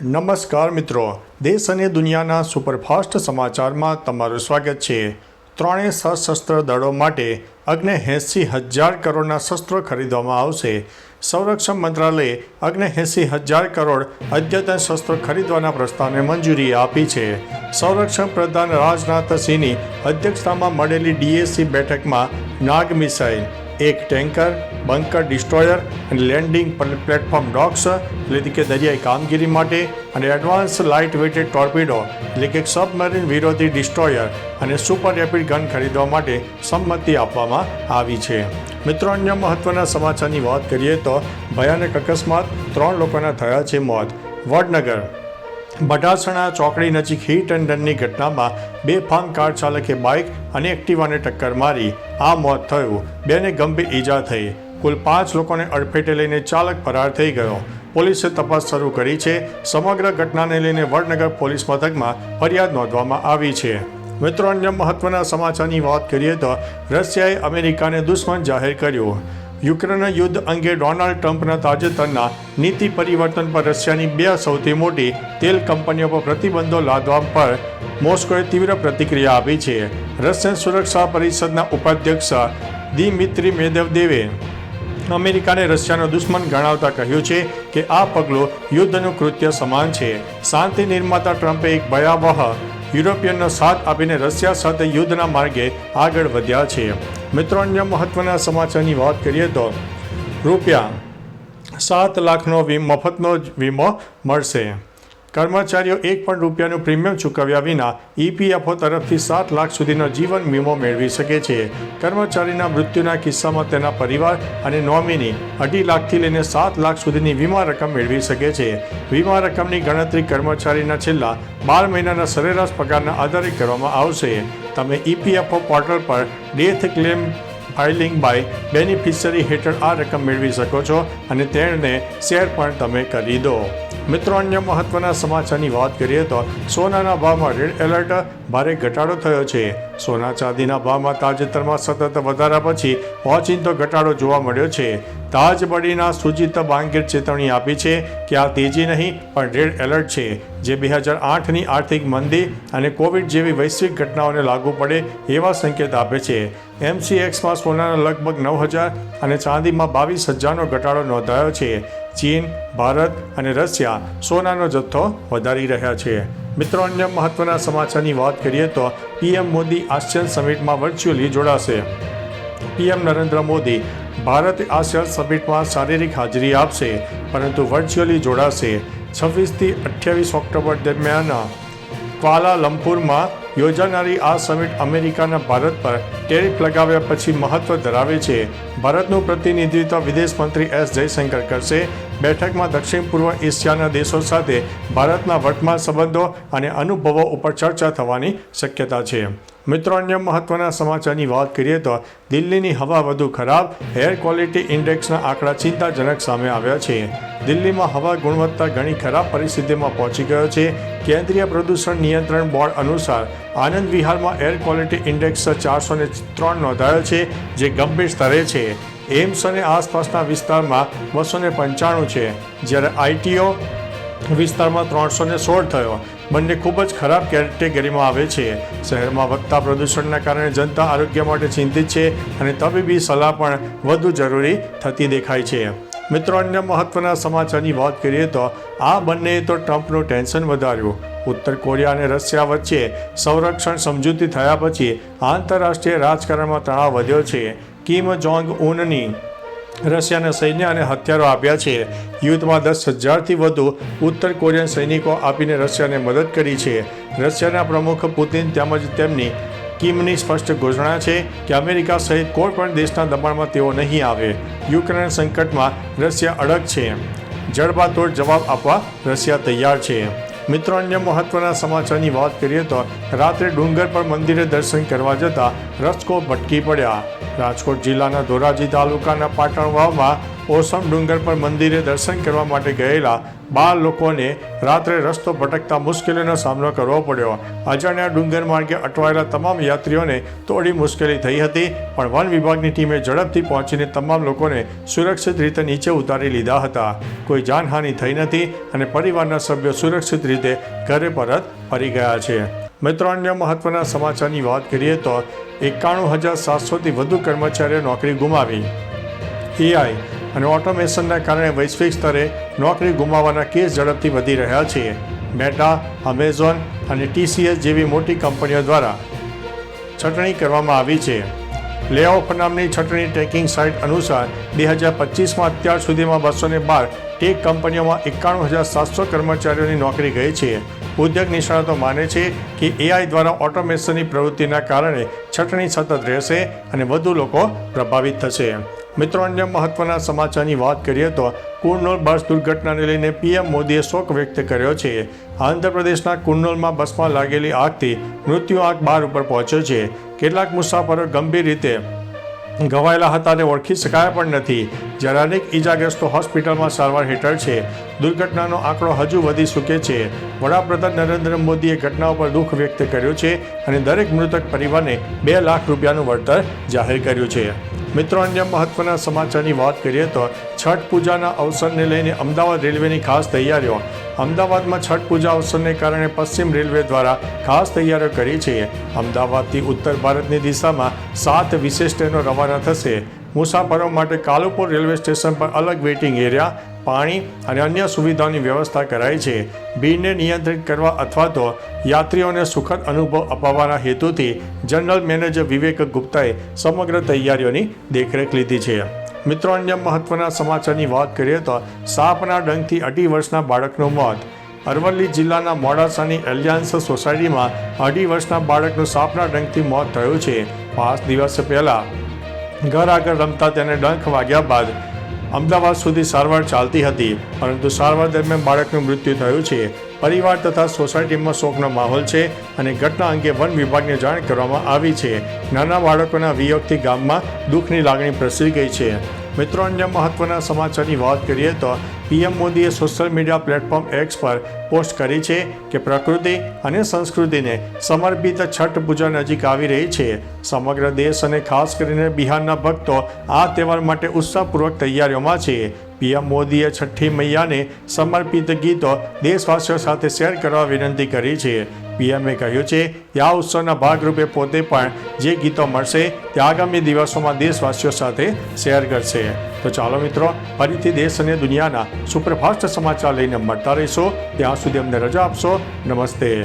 નમસ્કાર મિત્રો, દેશ અને દુનિયાના સુપરફાસ્ટ સમાચારમાં તમારું સ્વાગત છે. ત્રણેય સશસ્ત્ર દળો માટે અગ્ને એંસી હજાર કરોડના શસ્ત્રો ખરીદવામાં આવશે. સંરક્ષણ મંત્રાલયે અગ્ને એંસી હજાર કરોડ અદ્યતન શસ્ત્રો ખરીદવાના પ્રસ્તાવને મંજૂરી આપી છે. સંરક્ષણ પ્રધાન રાજનાથ સિંહની અધ્યક્ષતામાં મળેલી ડીએસસી બેઠકમાં નાગ મિસાઇલ એક ટેન્કર, બંકર ડિસ્ટ્રોયર અને લેન્ડિંગ પ્લેટફોર્મ ડોક્સ એટલે કે દરિયાઈ કામગીરી માટે અને એડવાન્સ લાઇટ વેટેડ ટોર્પિડો, એટલે કે સબમરીન વિરોધી ડિસ્ટ્રોયર અને સુપર રેપિડ ગન ખરીદવા માટે સંમતિ આપવામાં આવી છે. મિત્રો, અન્ય મહત્વના સમાચારની વાત કરીએ તો ભયાનક અકસ્માત ત્રણ લોકોના થયા છે મોત. વડનગર બઢાસણા ચોકડી નજીક હિટ એન્ડ રનની ઘટનામાં બે ફાંગ કાર ચાલકે બાઇક અને એક્ટિવાને ટક્કર મારી. આ મોત થયું. બેને ગંભીર ઈજા થઈ. કુલ પાંચ લોકોને અડફેટે લઈને ચાલક ફરાર થઈ ગયો. પોલીસે તપાસ શરૂ કરી છે. સમગ્ર ઘટનાને લઈને વડનગર પોલીસ મથકમાં ફરિયાદ નોંધવામાં આવી છે. મિત્રો, અન્ય મહત્વના સમાચારની વાત કરીએ તો રશિયાએ અમેરિકાને દુશ્મન જાહેર કર્યું. યુક્રેન યુદ્ધ અંગે ડોનાલ્ડ ટ્રમ્પના તાજેતરના નીતિ પરિવર્તન પર રશિયાની બે સૌથી મોટી તેલ કંપનીઓ પર પ્રતિબંધો લાદવા પર મોસ્કોએ તીવ્ર પ્રતિક્રિયા આપી છે. રશિયન સુરક્ષા પરિષદના ઉપાધ્યક્ષ દિમિત્રી મેદેવદેવે અમેરિકાને રશિયાનો દુશ્મન ગણાવતા કહ્યું છે કે આ પગલું યુદ્ધનું કૃત્ય સમાન છે. શાંતિ નિર્માતા ટ્રમ્પે એક ભયાવહ યુરોપિયનનો સાથ આપીને રશિયા સાથે યુદ્ધના માર્ગે આગળ વધ્યા છે. મિત્રો, અન્ય મહત્વના સમાચારની વાત કરીએ તો રૂપિયા સાત લાખનો મફતનો જ વીમો મળશે. કર્મચારીઓ એક પણ રૂપિયાનું પ્રીમિયમ ચૂકવ્યા વિના ઈપીએફઓ તરફથી સાત લાખ સુધીનો જીવન વીમો મેળવી શકે છે. કર્મચારીના મૃત્યુના કિસ્સામાં તેના પરિવાર અને નોમિની અઢી લાખથી લઈને સાત લાખ સુધીની વીમા રકમ મેળવી શકે છે. વીમા રકમની ગણતરી કર્મચારીના છેલ્લા બાર મહિનાના સરેરાશ પગારના આધારે કરવામાં આવશે. તમે ઈપીએફઓ પોર્ટલ પર death claim filing by beneficiary હેઠળ આ રકમ મેળવી શકો છો અને તેણે શેર પણ તમે કરી દો. મિત્રો, અન્ય મહત્વના સમાચારની વાત કરીએ તો સોનાના ભાવમાં રેડ એલર્ટ, ભારે ઘટાડો થયો છે. સોના ચાંદીના ભાવમાં તાજેતરમાં સતત વધારા પછી ઓચિંતો ઘટાડો જોવા મળ્યો છે. તાજ બડીના સુજીત બાંગીર ચેતવણી આપી છે કે આ તેજી નહીં, પણ રેડ એલર્ટ છે. જે બે હજાર આઠની આર્થિક મંદી અને કોવિડ જેવી વૈશ્વિક ઘટનાઓને લાગુ પડે એવા સંકેત આપે છે. એમસીએક્સમાં સોનાના લગભગ નવ હજાર અને ચાંદીમાં બાવીસ હજારનો ઘટાડો નોંધાયો છે. ચીન, ભારત અને રશિયા સોનાનો જથ્થો વધારી રહ્યા છે. મિત્રો, અન્ય મહત્વના સમાચારની વાત કરીએ તો પીએમ મોદી આસિયાન સમિટમાં વર્ચ્યુઅલી જોડાશે. પીએમ નરેન્દ્ર મોદી ભારત આસિયાન સમિટમાં શારીરિક હાજરી આપશે, પરંતુ વર્ચ્યુઅલી જોડાશે. છવ્વીસથી અઠ્યાવીસ ઓક્ટોબર દરમિયાન ક્વાલા લંપુરમાં યોજાનારી આ સમિટ અમેરિકાના ભારત પર ટેરિફ લગાવ્યા પછી મહત્વ ધરાવે છે. ભારતનું પ્રતિનિધિત્વ વિદેશ મંત્રી એસ જયશંકર કરશે. બેઠકમાં દક્ષિણ પૂર્વ એશિયાના દેશો સાથે ભારતના વર્તમાન સંબંધો અને અનુભવો ઉપર ચર્ચા થવાની શક્યતા છે. મિત્રો, અન્ય મહત્વના સમાચારની વાત કરીએ તો દિલ્હીની હવા વધુ ખરાબ એર ક્વોલિટી ઇન્ડેક્સના આંકડા ચિંતાજનક સામે આવ્યા છે. દિલ્હીમાં હવા ગુણવત્તા ઘણી ખરાબ પરિસ્થિતિમાં પહોંચી ગયો છે. કેન્દ્રીય પ્રદૂષણ નિયંત્રણ બોર્ડ અનુસાર આનંદ વિહારમાં એર ક્વોલિટી ઇન્ડેક્સ ચારસો ને ત્રણ નોંધાયો છે, જે ગંભીર સ્તરે છે. એમ્સ અને આસપાસના વિસ્તારમાં બસો ને પંચાણું છે. જ્યારે આઈટીઓ વિસ્તારમાં ત્રણસો ને સોળ થયો. બંને ખૂબ જ ખરાબ કેટેગરીમાં આવે છે. શહેરમાં વધતા પ્રદૂષણના કારણે જનતા આરોગ્ય માટે ચિંતિત છે અને તબીબી સલાહ પણ વધુ જરૂરી થતી દેખાય છે. મિત્રો, અન્ય મહત્વના સમાચારની વાત કરીએ તો આ બંનેએ તો ટ્રમ્પનું ટેન્શન વધાર્યું. ઉત્તર કોરિયા અને રશિયા વચ્ચે સંરક્ષણ સમજૂતી થયા પછી આંતરરાષ્ટ્રીય રાજકારણમાં તણાવ વધ્યો છે. કિમ જોંગ ઉનની રશિયાના સૈન્ય અને હથિયારો આપ્યા છે. યુદ્ધમાં દસ હજારથી વધુ ઉત્તર કોરિયન સૈનિકો આપીને રશિયાને મદદ કરી છે. રશિયાના પ્રમુખ પુતિન તેમજ તેમની કિમની સ્પષ્ટ ઘોષણા છે કે અમેરિકા સહિત કોઈ પણ દેશના દબાણમાં તેઓ નહીં આવે. યુક્રેન સંકટમાં રશિયા અડગ છે. જડબાતોડ જવાબ આપવા રશિયા તૈયાર છે. મિત્રો, અન્ય મહત્વના સમાચારની વાત કરીએ તો રાત્રે ડુંગર પર મંદિરે દર્શન કરવા જતા રસ્કો ભટકી પડ્યા. રાજકોટ જિલ્લાના ધોરાજી તાલુકાના પાટણ વાવમાં ઓસમ ડુંગર પર મંદિરે દર્શન કરવા માટે ગયેલા બાર લોકોને રાત્રે રસ્તો ભટકતા મુશ્કેલીનો સામનો કરવો પડ્યો. અજાણ્યા ડુંગર માર્ગે અટવાયેલા તમામ યાત્રીઓને થોડી મુશ્કેલી થઈ હતી, પણ વન વિભાગની ટીમે ઝડપથી પહોંચીને તમામ લોકોને સુરક્ષિત રીતે નીચે ઉતારી લીધા હતા. કોઈ જાનહાનિ થઈ નથી અને પરિવારના સભ્યો સુરક્ષિત રીતે ઘરે પરત ફરી ગયા છે. મિત્રો, અન્ય મહત્વના સમાચારની વાત કરીએ તો એકાણું હજાર સાતસોથી વધુ કર્મચારીઓ નોકરી ગુમાવી. એઆઈ અને ઓટોમેશનના કારણે વૈશ્વિક સ્તરે નોકરી ગુમાવવાના કેસ ઝડપથી વધી રહ્યા છે. મેટા અમેઝોન અને ટીસીએસ જેવી મોટી કંપનીઓ દ્વારા છટણી કરવામાં આવી છે. લેઓફ નામની છટણી ટ્રેકિંગ સાઇટ અનુસાર બે હજાર પચીસમાં અત્યાર સુધીમાં બસો ને બાર ટેક કંપનીઓમાં એકાણું હજાર સાતસો કર્મચારીઓની નોકરી ગઈ છે. ઉદ્યોગ નિષ્ણાતો માને છે કે એઆઈ દ્વારા ઓટોમેશનની પ્રવૃત્તિના કારણે છટણી સતત રહેશે અને વધુ લોકો પ્રભાવિત થશે. મિત્રો, અન્ય મહત્વના સમાચારની વાત કરીએ તો કુર્નોલ બસ દુર્ઘટનાને લઈને પીએમ મોદીએ શોક વ્યક્ત કર્યો છે. આંધ્રપ્રદેશના કુર્નોલમાં બસમાં લાગેલી આગથી મૃત્યુ આંક બાર ઉપર પહોંચ્યો છે. કેટલાક મુસાફરો ગંભીર રીતે ઘવાયેલા હતા અને ઓળખી શકાયા પણ નથી. જ્યારે અનેક ઇજાગ્રસ્તો હોસ્પિટલમાં સારવાર હેઠળ છે. દુર્ઘટનાનો આંકડો હજુ વધી શકે છે. વડાપ્રધાન નરેન્દ્ર મોદીએ ઘટના ઉપર દુઃખ વ્યક્ત કર્યું છે અને દરેક મૃતક પરિવારને બે લાખ રૂપિયાનું વળતર જાહેર કર્યું છે. મિત્રો, અન્ય મહત્વના સમાચારની વાત કરીએ તો છઠ પૂજાના અવસરને લઈને અમદાવાદ રેલવેની ખાસ તૈયારીઓ. અમદાવાદમાં છઠ પૂજા અવસરને કારણે પશ્ચિમ રેલવે દ્વારા ખાસ તૈયારીઓ કરી છે. અમદાવાદથી ઉત્તર ભારતની દિશામાં સાત વિશેષ ટ્રેનો રવાના થશે. મુસાફરો માટે કાલુપુર રેલવે સ્ટેશન પર અલગ વેઇટિંગ એરિયા પાણી અને અન્ય સુવિધાઓની વ્યવસ્થા કરાઈ છે. ભીડને નિયંત્રિત કરવા અથવા તો યાત્રીઓને સુખદ અનુભવ અપાવવાના હેતુથી જનરલ મેનેજર વિવેક ગુપ્તાએ સમગ્ર તૈયારીઓની દેખરેખ લીધી છે. મિત્રો, અન્ય મહત્વના સમાચારની વાત કરીએ તો સાપના ડંખથી અઢી વર્ષના બાળકનું મોત. અરવલ્લી જિલ્લાના મોડાસાની એલિયાન્સ સોસાયટીમાં અઢી વર્ષના બાળકનું સાપના ડંખથી મોત થયું છે. પાંચ દિવસ પહેલાં ઘર આગળ રમતા તેને ડંખ વાગ્યા બાદ અમદાવાદ સુધી સારવાર ચાલતી હતી, પરંતુ સારવાર દરમિયાન બાળકનું મૃત્યુ થયું છે. પરિવાર તથા સોસાયટીમાં શોકનો માહોલ છે અને ઘટના અંગે વન વિભાગને જાણ કરવામાં આવી છે. નાના બાળકોના વિયોગથી ગામમાં દુઃખની લાગણી પ્રસરી ગઈ છે. મિત્રો, અન્ય મહત્વના સમાચારની વાત કરીએ તો પીએમ મોદીએ સોશિયલ મીડિયા પ્લેટફોર્મ એક્સ પર પોસ્ટ કરી છે કે પ્રકૃતિ અને સંસ્કૃતિને સમર્પિત છઠ પૂજા નજીક આવી રહી છે. સમગ્ર દેશ અને ખાસ કરીને બિહારના ભક્તો આ તહેવાર માટે ઉત્સાહપૂર્વક તૈયારીઓમાં છે. પીએમ મોદીએ છઠ્ઠી મૈયાને સમર્પિત ગીતો દેશવાસીઓ સાથે શેર કરવા વિનંતી કરી છે. પીએમએ કહ્યું છે કે આ ઉત્સવના ભાગરૂપે પોતે પણ જે ગીતો મળશે તે આગામી દિવસોમાં દેશવાસીઓ સાથે શેર કરશે. તો ચાલો મિત્રો, ફરીથી દેશ અને દુનિયાના સુપરફાસ્ટ સમાચાર લઈને મળતા રહીશો. ત્યાં સુધી અમને રજા આપશો. નમસ્તે.